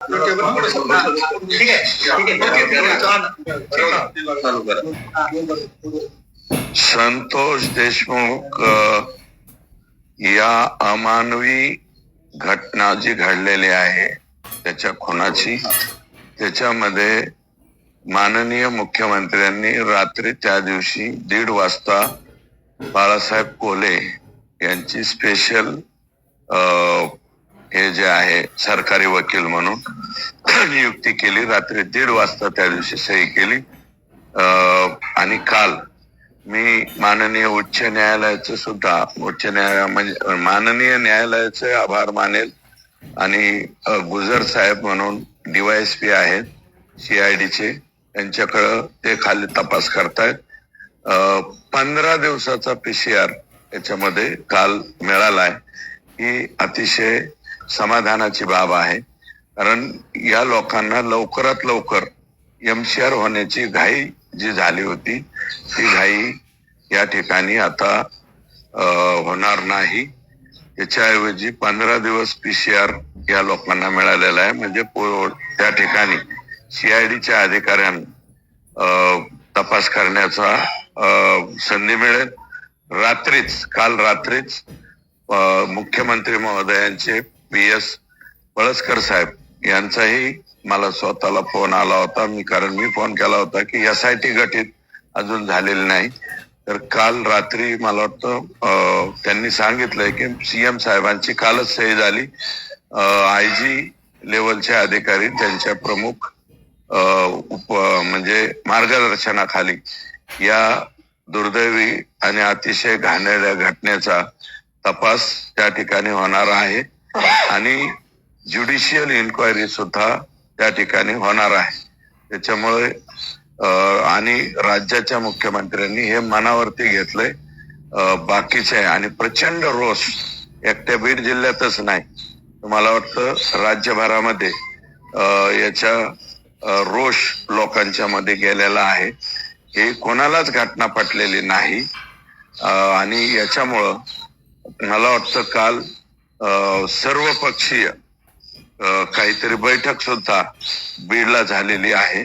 ठीक आहे संतोष देशमुख या अमानवी घटना जी घडलेली आहे त्याच्या खुनाची त्याच्यामध्ये माननीय मुख्यमंत्र्यांनी रात्री त्या दिवशी दीड वाजता बाळासाहेब कोले यांची स्पेशल हे जे आहे सरकारी वकील म्हणून नियुक्ती केली. रात्री दीड वाजता त्या दिवशी सही केली. आणि काल मी माननीय उच्च न्यायालयाचे सुद्धा उच्च न्यायालय म्हणजे माननीय न्यायालयाचे आभार मानेल. आणि गुजर साहेब म्हणून डीवायएसपी आहेत सीआयडीचे त्यांच्याकडं ते खाली तपास करतायत. पंधरा दिवसाचा पीसीआर याच्यामध्ये काल मिळालाय. ही अतिशय समाधानाची बाब आहे. कारण या लोकांना लवकरात लवकर एमसीआर होण्याची घाई जी झाली होती ती घाई या ठिकाणी आता होणार नाही. त्याच्याऐवजी पंधरा दिवस पीसीआर या लोकांना मिळालेला आहे. म्हणजे त्या ठिकाणी सीआयडीच्या अधिकाऱ्यांना तपास करण्याचा संधी मिळेल. रात्रीच काल रात्रीच मुख्यमंत्री महोदयांचे पी एस वळसकर साहेब यांचाही मला स्वतःला फोन आला होता. मी कारण मी फोन केला होता की एस आय टी गठीत अजून झालेली नाही. तर काल रात्री मला वाटतं त्यांनी सांगितलंय की सीएम साहेबांची कालच सही झाली. आय जी लेवलचे अधिकारी त्यांच्या प्रमुख उप म्हणजे मार्गदर्शनाखाली या दुर्दैवी आणि अतिशय घाणेरड्या घटनेचा तपास त्या ठिकाणी होणार आहे. आणि ज्युडिशियल इन्क्वायरी सुद्धा त्या ठिकाणी होणार आहे. त्याच्यामुळे आणि राज्याच्या मुख्यमंत्र्यांनी हे मनावरती घेतलंय. बाकीचे बाकीचे आणि प्रचंड रोष एकट्या बीड जिल्ह्यातच नाही. मला वाटतं राज्यभरामध्ये याच्या रोष लोकांच्या मध्ये गेलेला आहे. हे कोणालाच घटना पटलेली नाही. आणि याच्यामुळं मला वाटतं काल सर्वपक्षीय काहीतरी बैठक सुद्धा बीडला झालेली आहे.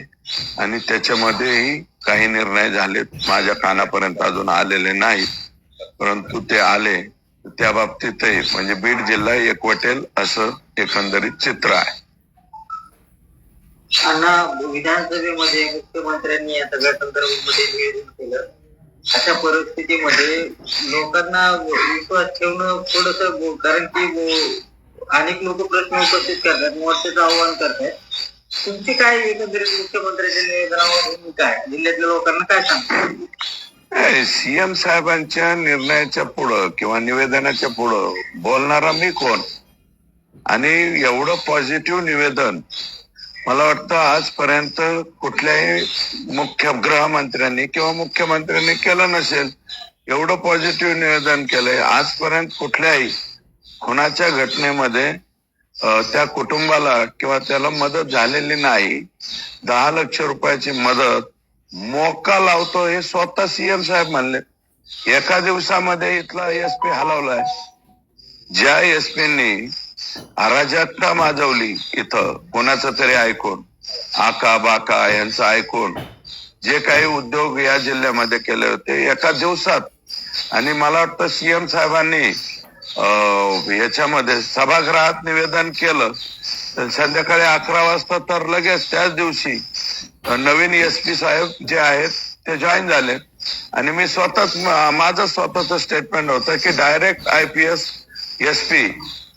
आणि त्याच्यामध्येही काही निर्णय झाले माझ्या कानापर्यंत अजून आलेले नाहीत. परंतु ते आले त्या बाबतीतही म्हणजे बीड जिल्हा एकवटेल असं एकंदरीत चित्र आहे. विधानसभेमध्ये मुख्यमंत्र्यांनी या सगळ्या संदर्भामध्ये केलं. अशा परिस्थितीमध्ये लोकांना विश्वास ठेवणं थोडस कारण की अनेक लोक प्रश्न उपस्थित करतात मोर्चाचं आव्हान करतात. तुमची काय एकंदरीत मुख्यमंत्र्यांच्या निवेदनावर भूमिका आहे? जिल्ह्यातल्या लोकांना काय सांगता सीएम साहेबांच्या निर्णयाच्या पुढं किंवा निवेदनाच्या पुढं बोलणारा मी कोण? आणि एवढं पॉझिटिव्ह निवेदन मला वाटतं आजपर्यंत कुठल्याही मुख्य गृहमंत्र्यांनी किंवा मुख्यमंत्र्यांनी केलं नसेल एवढं पॉझिटिव्ह निवेदन केलंय. आजपर्यंत कुठल्याही खुनाच्या घटनेमध्ये त्या कुटुंबाला किंवा त्याला मदत झालेली नाही. दहा लक्ष रुपयाची मदत मोका लावतो हे स्वतः सीएम साहेब म्हणले. एका दिवसामध्ये इथला एसपी हलवलाय. ज्या एसपींनी अराजकता माजवली इथं. कोणाचं तरी ऐकून. आका बाका यांचं ऐकून. जे काही उद्योग या जिल्ह्यामध्ये केले होते एका दिवसात. आणि मला वाटतं सीएम साहेबांनी याच्यामध्ये सभागृहात निवेदन केलं. तर संध्याकाळी अकरा वाजता तर लगेच त्याच दिवशी नवीन एस पी साहेब जे आहेत ते जॉईन झाले. आणि मी स्वतःच माझं स्वतःच स्टेटमेंट होतं की direct I P S S P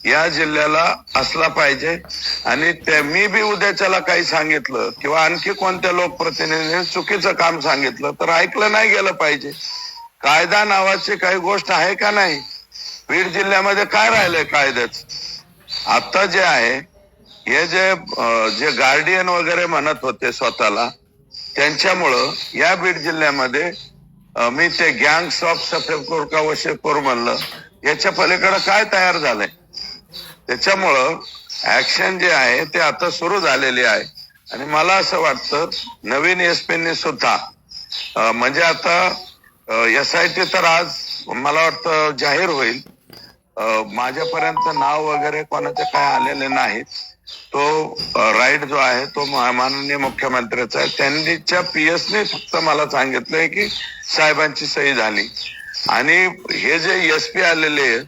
या जिल्ह्याला असला पाहिजे. आणि मी बी उद्याच्याला काही सांगितलं किंवा आणखी कोणत्या लोकप्रतिनिधीने चुकीचं काम सांगितलं तर ऐकलं नाही गेलं पाहिजे. कायदा नावाची काही गोष्ट आहे का नाही? बीड जिल्ह्यामध्ये काय राहिलंय कायद्याच? आता जे आहे हे जे जे गार्डियन वगैरे म्हणत होते स्वतःला त्यांच्यामुळं या बीड जिल्ह्यामध्ये मी ते गँग्स ऑफ सफेदपूर का वशेपूर म्हणलं याच्या पलीकडे काय तयार झालंय? त्याच्यामुळं ऍक्शन जे आहे ते आता सुरू झालेले आहे. आणि मला असं वाटतं नवीन एसपीनी सुद्धा म्हणजे आता एस आय टी तर आज मला वाटतं जाहीर होईल. माझ्यापर्यंत नाव वगैरे कोणाचे काय आलेले नाहीत. तो राईट जो आहे तो माननीय मुख्यमंत्र्याचा आहे. त्यांनीच्या पीएसने फक्त मला सांगितलंय की साहेबांची सही झाली. आणि हे जे एस पी आलेले आहेत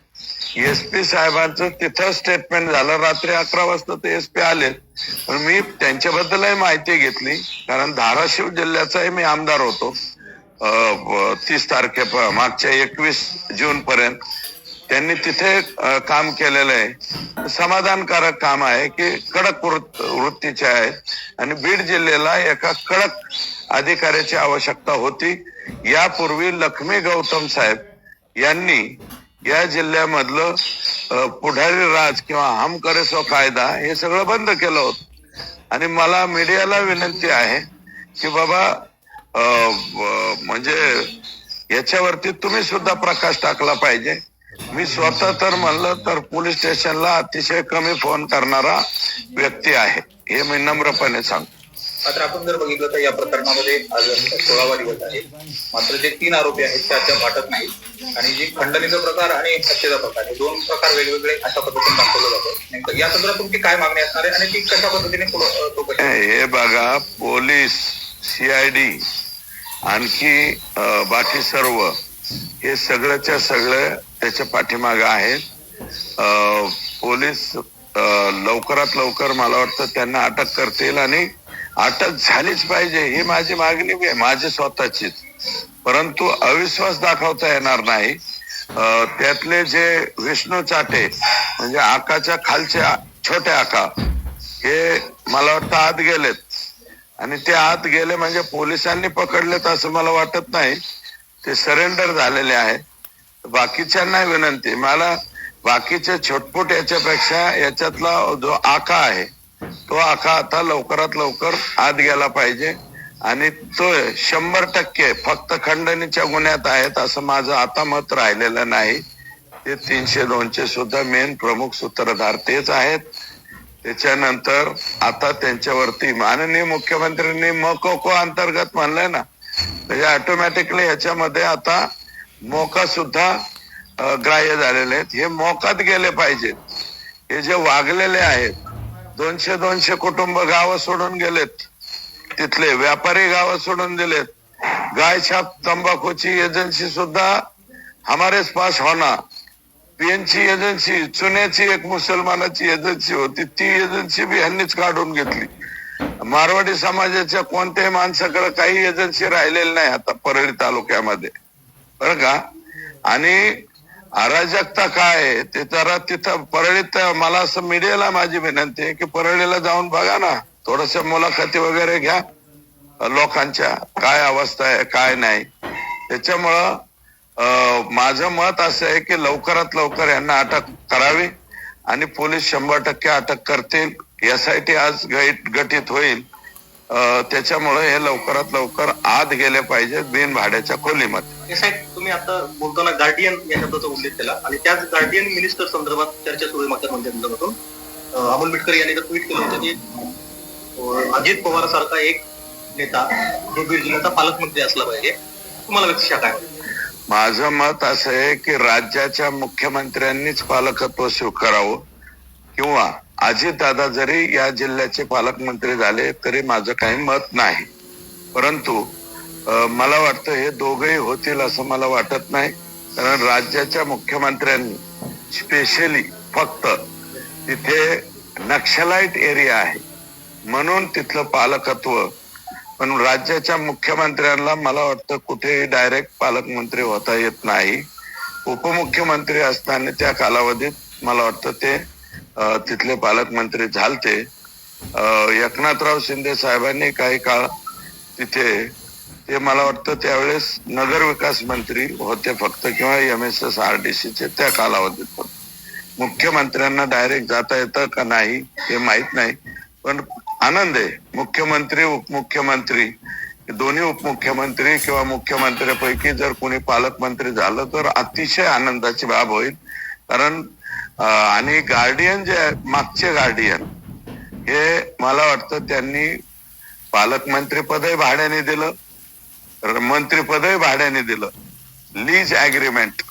एस पी साहेबांचं तिथं स्टेटमेंट झालं. रात्री अकरा वाजता ते एस पी आले. पण मी त्यांच्याबद्दलही माहिती घेतली. कारण धाराशिव जिल्ह्याचाही मी आमदार होतो. तीस तारखे मागच्या एकवीस जून पर्यंत. त्यांनी तिथे काम केलेलं आहे. समाधानकारक काम आहे की कडक वृत्तीचे आहे आणि बीड जिल्ह्याला एका कडक अधिकाऱ्याची आवश्यकता होती. यापूर्वी लक्ष्मी गौतम साहेब यांनी या जिल्ह्यामधलं पुढारी राज किंवा हम करेसो कायदा हे सगळं बंद केलं होतं. आणि मला मीडियाला विनंती आहे की बाबा म्हणजे याच्यावरती तुम्ही सुद्धा प्रकाश टाकला पाहिजे. मी स्वतः तर म्हणलं तर पोलीस स्टेशनला अतिशय कमी फोन करणारा व्यक्ती आहे हे मी नम्रपणे सांगतो. मात्र आपण जर बघितलं तर या प्रकरणामध्ये आज सोळावा दिवस आहे. मात्र जे तीन आरोपी आहेत ते अद्याप वाटत नाही आणि जे खंडणीचा प्रकार आणि हत्येचा प्रकार हे दोन प्रकार वेगवेगळे अशा पद्धतीने दाखवलं जातात. नेमकं या संदर्भात तुमची काय मागणी असणार आहे आणि ती कशा पद्धतीने हे बघा पोलीस सीआयडी आणखी बाकी सर्व हे सगळ्याच्या सगळं त्याच्या पाठीमागे आहेत. पोलीस लवकरात लवकर मला वाटतं त्यांना अटक करतील आणि अटक झालीच पाहिजे ही माझी मागणी आहे माझी स्वतःचीच. परंतु अविश्वास दाखवता येणार नाही. त्यातले जे विष्णू चाटे म्हणजे आकाच्या खालचे छोट्या छोटे आका हे मला वाटतं आत गेलेत. आणि ते आत गेले म्हणजे पोलिसांनी पकडलेत असं मला वाटत नाही. ते सरेंडर झालेले आहे. बाकीच्यांना विनंती मला बाकीचे छोटपुट याच्यापेक्षा याच्यातला जो आका आहे तो आखा आता लवकरात लवकर आत गेला पाहिजे. आणि तो शंभर टक्के फक्त खंडणीच्या गुन्ह्यात आहेत असं माझं आता मत राहिलेलं नाही. ते तीनशे दोनशे सुद्धा मेन प्रमुख सूत्रधार तेच आहेत. त्याच्यानंतर आता त्यांच्यावरती माननीय मुख्यमंत्र्यांनी मकोको अंतर्गत म्हणलंय ना म्हणजे ऑटोमॅटिकली ह्याच्यामध्ये आता मोका सुद्धा ग्राह्य झालेले आहेत. हे मोकात गेले पाहिजेत. हे जे वागलेले आहेत दोनशे दोनशे कुटुंब गावं सोडून गेलेत. तिथले व्यापारी गावं सोडून दिलेत. गाय छाप तंबाखूची एजन्सी सुद्धा हमारेच पास होणार पीएनची एजन्सी चुन्याची एक मुसलमानाची एजन्सी होती. ती एजन्सी बी ह्यांनीच काढून घेतली. मारवाडी समाजाच्या कोणत्याही माणसाकडे काही एजन्सी राहिलेली नाही आता परळी तालुक्यामध्ये. बरं का? आणि अराजकता काय आहे? ते जरा तिथं परळीत मला असं मीडियाला माझी विनंती आहे की परळीला जाऊन बघा ना. थोडस मुलाखती वगैरे घ्या. लोकांच्या काय अवस्था आहे काय नाही. त्याच्यामुळं माझं मत असं आहे की लवकरात लवकर यांना अटक करावी आणि पोलीस शंभर टक्के अटक करतील. यासाठी आज गट- गठीत होईल. त्याच्यामुळे हे लवकरात लवकर आत गेले पाहिजेत बिन भाड्याच्या खोलीमध्ये. हे साहेब तुम्ही आता बोलताना गार्डियन या शब्दाचा उल्लेख केला आणि त्याच गार्डियन मिनिस्टर संदर्भात चर्चा सुरू आहे मागच्या दोन अमोल मिटकर यांनी तर ट्विट केलं होतं की अजित पवार सारखा एक नेता जो बीड जिल्ह्याचा पालकमंत्री असला पाहिजे. तुम्हाला व्यक्तिशा काय माझं मत असं आहे की राज्याच्या मुख्यमंत्र्यांनीच पालकत्व स्वीकारावं किंवा अजितदादा जरी या जिल्ह्याचे पालकमंत्री झाले तरी माझं काही मत नाही. परंतु मला वाटतं हे दोघेही होतील असं मला वाटत नाही. कारण राज्याच्या मुख्यमंत्र्यांनी स्पेशली फक्त तिथे नक्षलाईट एरिया आहे. म्हणून तिथलं पालकत्व पण राज्याच्या मुख्यमंत्र्यांना मला वाटतं कुठेही डायरेक्ट पालकमंत्री होता येत नाही. उपमुख्यमंत्री असताना त्या कालावधीत मला वाटतं ते तिथले पालकमंत्री झालते. एकनाथराव शिंदे साहेबांनी काही काळ तिथे ते मला वाटतं त्यावेळेस नगर विकास मंत्री होते फक्त किंवा M S S R D चे त्या कालावधीत होते मुख्यमंत्र्यांना डायरेक्ट जाता येतं का नाही हे माहीत नाही. पण आनंद आहे. मुख्यमंत्री उपमुख्यमंत्री दोन्ही उपमुख्यमंत्री किंवा मुख्यमंत्र्यापैकी जर कोणी पालकमंत्री झालं तर अतिशय आनंदाची बाब होईल. कारण आणि गार्डियन जे आहे, मागचे गार्डियन हे मला वाटतं त्यांनी पालकमंत्री पदही भाड्याने दिलं. मंत्रीपदही भाड्याने दिलं. लीज अग्रीमेंट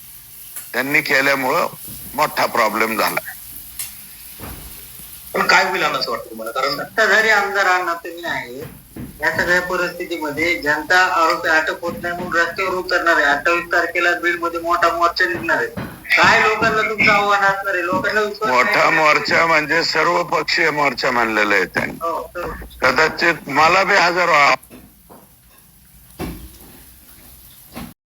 त्यांनी केल्यामुळं मोठा प्रॉब्लेम झाला. पण काय होईल असं वाटतं तुम्हाला? कारण सत्ताधारी आमदार तुम्ही आहे. या सगळ्या परिस्थितीमध्ये जनता आरोपी अटक होत नाही म्हणून रस्त्यावर उतरणार आहे. अठ्ठावीस तारखेला बीडमध्ये मोठा मोर्चा निघणार आहे. काय लोकांना तुमचं आव्हान असणार आहे? लोकांना विश्वास. मोठा मोर्चा म्हणजे सर्व पक्षीय मोर्चा मानलेला आहे त्यांनी. हो, कदाचित मला बी हजारो